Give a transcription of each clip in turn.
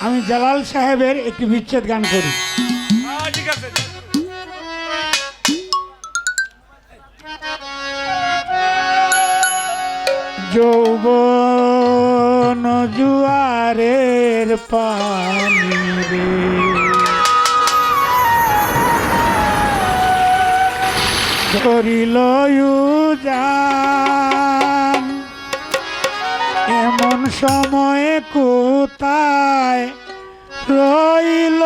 আমি জালাল সাহেবের একটি বিচ্ছেদ গান করি। হ্যাঁ, যৌবন জুয়ারের পানি রে। ধরিল যা সময় কোথায় রইল?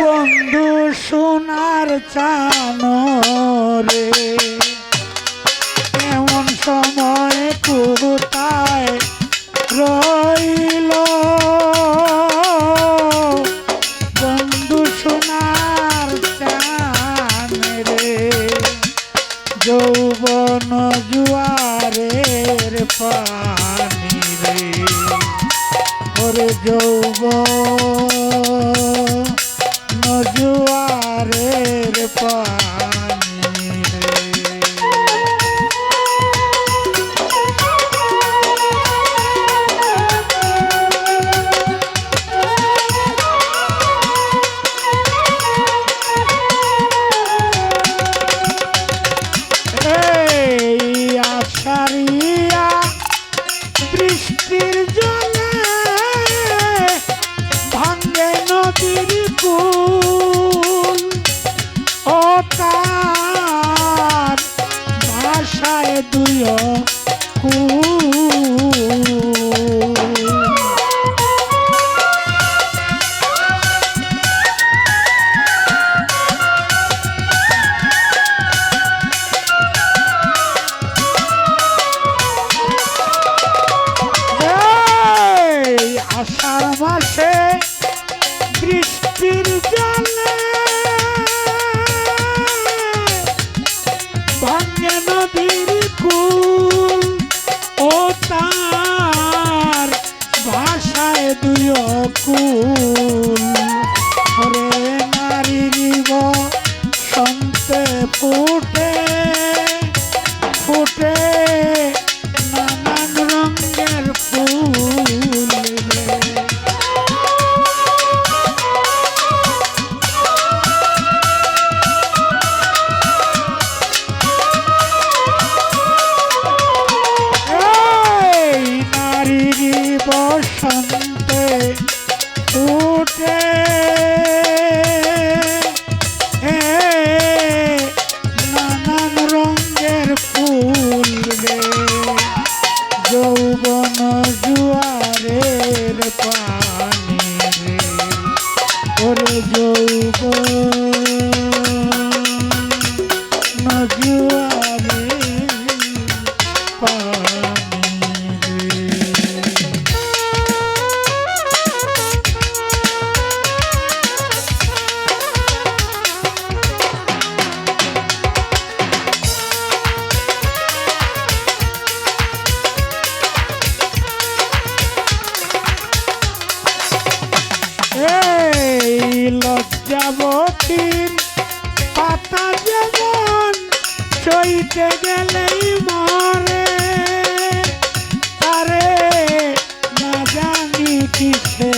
বন্ধু সোনার চান যৌবন Yeah.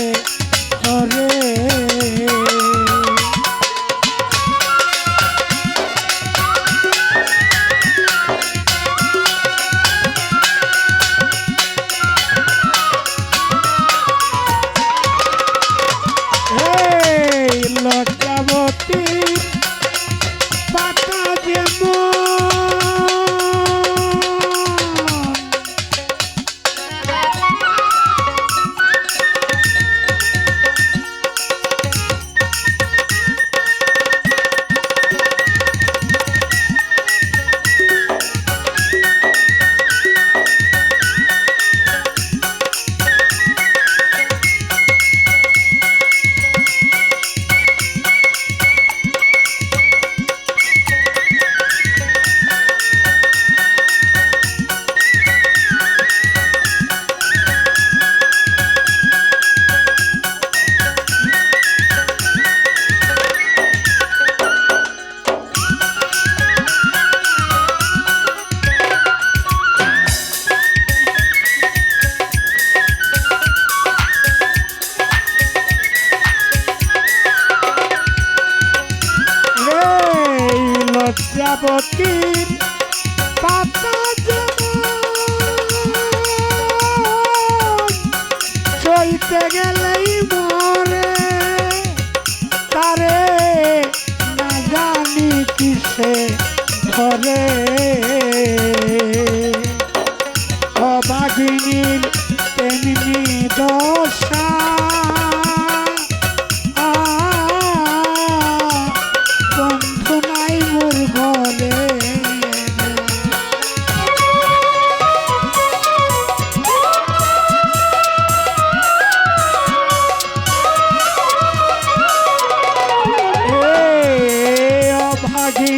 Yeah, yeah, yeah.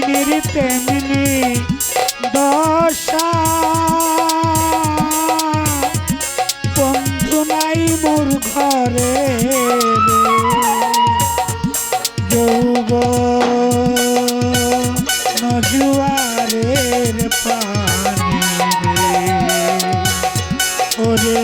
অভাগিনীর তেমনি দশা। নাই মোর ঘরে পানি ওরে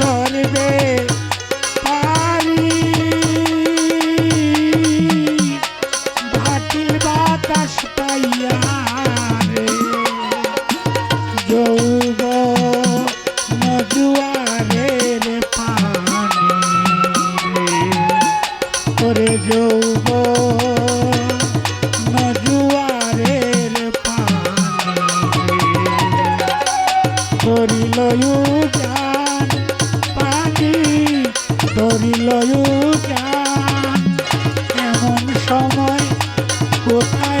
ধরবে পারি। ভাটিল বাতাস পাইয়া রে যৌব নজুয়ারের পানি। রে করে যৌব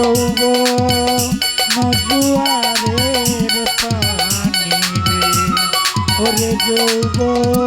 যৌব নজুয়ারের পানি ওরে যৌব